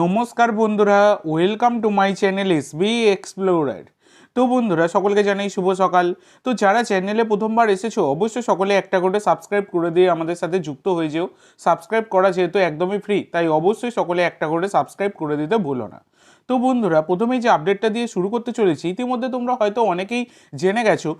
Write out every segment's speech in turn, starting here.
নমস্কার বন্ধুরা welcome to my channel S B explorer তো বন্ধুরা, সকলকে জানাই শুভ সকাল। তো যারা চ্যানেলে প্রথমবার এসেছ, অবশ্যই সকলে একটা করে সাবস্ক্রাইব করে দিয়ে আমাদের সাথে যুক্ত হয়ে যেও। সাবস্ক্রাইব করা যেহেতু একদমই ফ্রি তাই অবশ্যই সকলে একটা করে সাবস্ক্রাইব করে দিতে ভুলো না। তো বন্ধুরা, প্রথমেই যে আপডেটটা দিয়ে শুরু করতে চলেছি, ইতিমধ্যে তোমরা হয়তো অনেকেই জেনে গেছো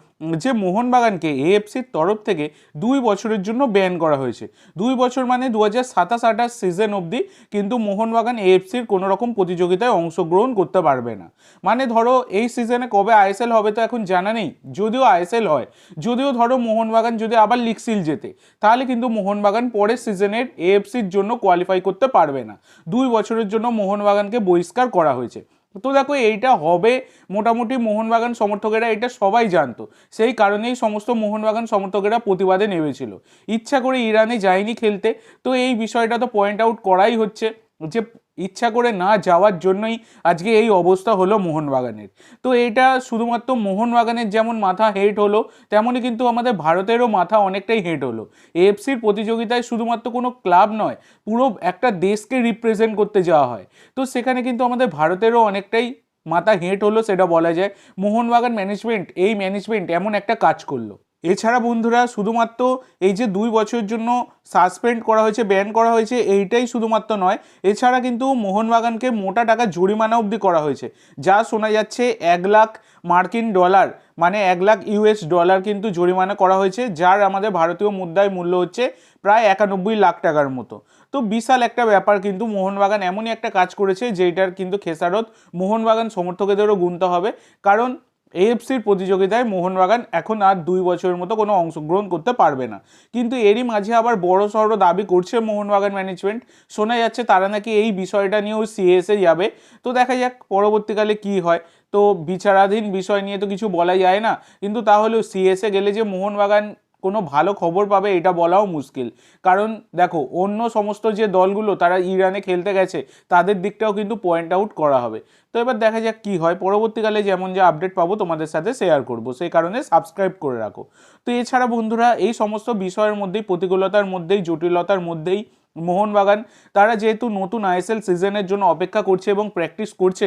যে মোহনবাগানকে এএফসির তরফ থেকে দুই বছরের জন্য ব্যান করা হয়েছে। দুই বছর মানে দু হাজার সাতাশ, আঠাশ সিজন অবধি কিন্তু মোহনবাগান এএফসির কোনো রকম প্রতিযোগিতায় অংশগ্রহণ করতে পারবে না। মানে ধরো, এই সিজনে কবে আইএসএল হবে তো এখন জানা নেই। যদিও আইএসএল হয়, যদিও ধরো মোহনবাগান যদি আবার লিগ সিল জেতে, তাহলে কিন্তু মোহনবাগান পরের সিজনের এএফসির জন্য কোয়ালিফাই করতে পারবে না। দুই বছরের জন্য মোহনবাগানকে বহিষ্কার করা হয়েছে। তো দেখো, এইটা হবে মোটামুটি মোহনবাগান সমর্থকেরা, এটা সবাই জানতো। সেই কারণেই সমস্ত মোহনবাগান সমর্থকেরা প্রতিবাদে নেমেছিল। ইচ্ছা করে ইরানে যায়নি খেলতে। তো এই বিষয়টা তো পয়েন্ট আউট করাই হচ্ছে যে ইচ্ছা করে না যাওয়ার জন্যই আজকে এই অবস্থা হলো মোহনবাগানের। তো এটা শুধুমাত্র মোহনবাগানের যেমন মাথা হেট হলো, তেমনই কিন্তু আমাদের ভারতেরও মাথা অনেকটাই হেট হলো। এএফসির প্রতিযোগিতায় শুধুমাত্র কোনো ক্লাব নয়, পুরো একটা দেশকে রিপ্রেজেন্ট করতে যাওয়া হয়। তো সেখানে কিন্তু আমাদের ভারতেরও অনেকটাই মাথা হেঁট হলো, সেটা বলা যায়। মোহনবাগান ম্যানেজমেন্ট এই ম্যানেজমেন্ট এমন একটা কাজ করল। এছাড়া বন্ধুরা, শুধুমাত্র এই যে দুই বছরের জন্য সাসপেন্ড করা হয়েছে ব্যান করা হয়েছে, এইটাই শুধুমাত্র নয়, এছাড়া কিন্তু মোহনবাগানকে মোটা টাকা জরিমানা অবধি করা হয়েছে। যা শোনা যাচ্ছে এক লাখ মার্কিন ডলার মানে এক লাখ ইউএস ডলার কিন্তু জরিমানা করা হয়েছে, যার আমাদের ভারতীয় মুদ্রায় মূল্য হচ্ছে প্রায় একানব্বই লাখ টাকার মতো। তো বিশাল একটা ব্যাপার কিন্তু মোহনবাগান এমনই একটা কাজ করেছে যেটার কিন্তু খেসারত মোহনবাগান সমর্থকেদেরও গুনতে হবে। কারণ এএফসির প্রতিযোগিতায় মোহনবাগান এখন আর দুই বছরের মতো কোনো অংশগ্রহণ করতে পারবে না। কিন্তু এরই মাঝে আবার বড় সড়ো দাবি করছে মোহনবাগান ম্যানেজমেন্ট শোনা যাচ্ছে তারা নাকি এই বিষয়টা নিয়েও সিএসএ যাবে। তো দেখা যাক পরবর্তীকালে কি হয়। তো বিচারাধীন বিষয় নিয়ে তো কিছু বলা যায় না। কিন্তু তাহলেও সিএসএ গেলে যে মোহনবাগান কোনো ভালো খবর পাবে, এটা বলাও মুশকিল। কারণ দেখো, অন্য সমস্ত যে দলগুলো, তারা ইরানে খেলতে গেছে, তাদের দিকটাও কিন্তু পয়েন্ট আউট করা হবে। তো এবার দেখা যাক কী হয়। পরবর্তীকালে যেমন যে আপডেট পাবো, তোমাদের সাথে শেয়ার করব। সেই কারণে সাবস্ক্রাইব করে রাখো। তো এছাড়া বন্ধুরা, এই সমস্ত বিষয়ের মধ্যেই, প্রতিকূলতার মধ্যেই, জটিলতার মধ্যেই মোহনবাগান, তারা যেহেতু নতুন আইএসএল সিজনের জন্য অপেক্ষা করছে এবং প্র্যাকটিস করছে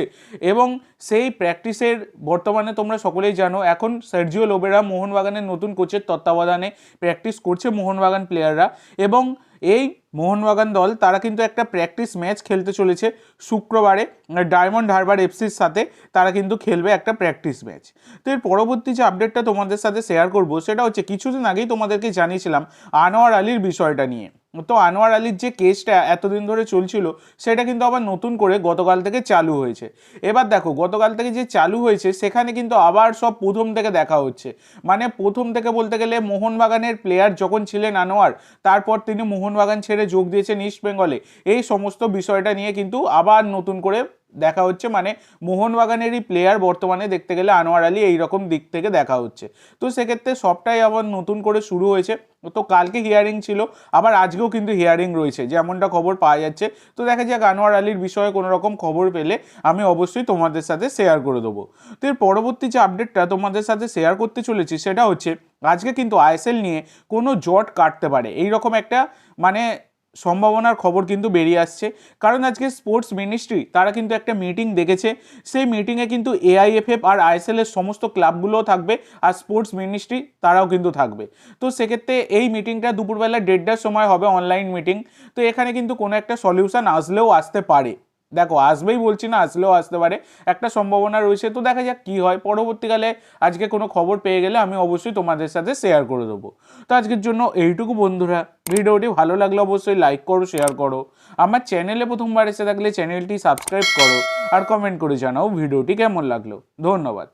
এবং সেই প্র্যাকটিসের বর্তমানে তোমরা সকলেই জানো, এখন সার্জিও লোবেরা মোহনবাগানের নতুন কোচের তত্ত্বাবধানে প্র্যাকটিস করছে মোহনবাগান প্লেয়াররা এবং এই মোহনবাগান দল, তারা কিন্তু একটা প্র্যাকটিস ম্যাচ খেলতে চলেছে শুক্রবারে ডায়মন্ড হারবার এফসির সাথে তারা কিন্তু খেলবে একটা প্র্যাকটিস ম্যাচ তো এর পরবর্তী যে আপডেটটা তোমাদের সাথে শেয়ার করব, সেটা হচ্ছে কিছুদিন আগেই তোমাদেরকে জানিয়েছিলাম আনোয়ার আলীর বিষয়টা নিয়ে। তো আনোয়ার আলীর যে কেসটা এতদিন ধরে চলছিল, সেটা কিন্তু আবার নতুন করে গতকাল থেকে চালু হয়েছে। এবার দেখো, গতকাল থেকে যে চালু হয়েছে, সেখানে কিন্তু আবার সব প্রথম থেকে দেখা হচ্ছে। মানে প্রথম থেকে বলতে গেলে মোহনবাগানের প্লেয়ার যখন ছিলেন আনোয়ার, তারপর তিনি মোহনবাগান ছেড়ে যোগ দিয়েছেন ইস্ট বেঙ্গলে এই সমস্ত বিষয়টা নিয়ে কিন্তু আবার নতুন করে দেখা হচ্ছে মানে মোহনবাগানেরই প্লেয়ার বর্তমানে দেখতে গেলে আনোয়ার আলী এই রকম দিক থেকে দেখা হচ্ছে। তো সেক্ষেত্রে সবটাই আবার নতুন করে শুরু হয়েছে। তো কালকে হিয়ারিং ছিল, আবার আজকেও কিন্তু হিয়ারিং রয়েছে, যেমনটা খবর পাওয়া যাচ্ছে। তো দেখা যাক আনোয়ার আলীর বিষয়ে কোনো রকম খবর পেলে আমি অবশ্যই তোমাদের সাথে শেয়ার করে দেবো। তো এর পরবর্তী যে আপডেটটা তোমাদের সাথে শেয়ার করতে চলেছি, সেটা হচ্ছে আজকে কিন্তু আইএসএল নিয়ে কোনো জট কাটতে পারে। এই রকম একটা মানে সম্ভাবনার খবর কিন্তু বেরিয়ে আসছে। কারণ আজকে স্পোর্টস মিনিস্ট্রি, তারা কিন্তু একটা মিটিং দেখেছে। সেই মিটিংয়ে কিন্তু এআইএফএফ আর আইএসএল এর সমস্ত ক্লাবগুলোও থাকবে আর স্পোর্টস মিনিস্ট্রি, তারাও কিন্তু থাকবে। তো সেক্ষেত্রে এই মিটিংটা দুপুরবেলা দেড়টার সময় হবে অনলাইন মিটিং তো এখানে কিন্তু কোনো একটা সলিউশন আসলেও আসতে পারে। দেখো, আসবেই বলছি না, আসলেও আসতে পারে। একটা সম্ভাবনা রয়েছে, তো দেখা যাক কী হয়। পরবর্তীকালে আজকে কোনো খবর পেয়ে গেলে আমি অবশ্যই তোমাদের সাথে শেয়ার করে দেবো। তো আজকের জন্য এইটুকু বন্ধুরা। ভিডিওটি ভালো লাগলে অবশ্যই লাইক করো শেয়ার করো। আমার চ্যানেলে প্রথমবার এসে থাকলে চ্যানেলটি সাবস্ক্রাইব করো আর কমেন্ট করে জানাও ভিডিওটি কেমন লাগল। ধন্যবাদ।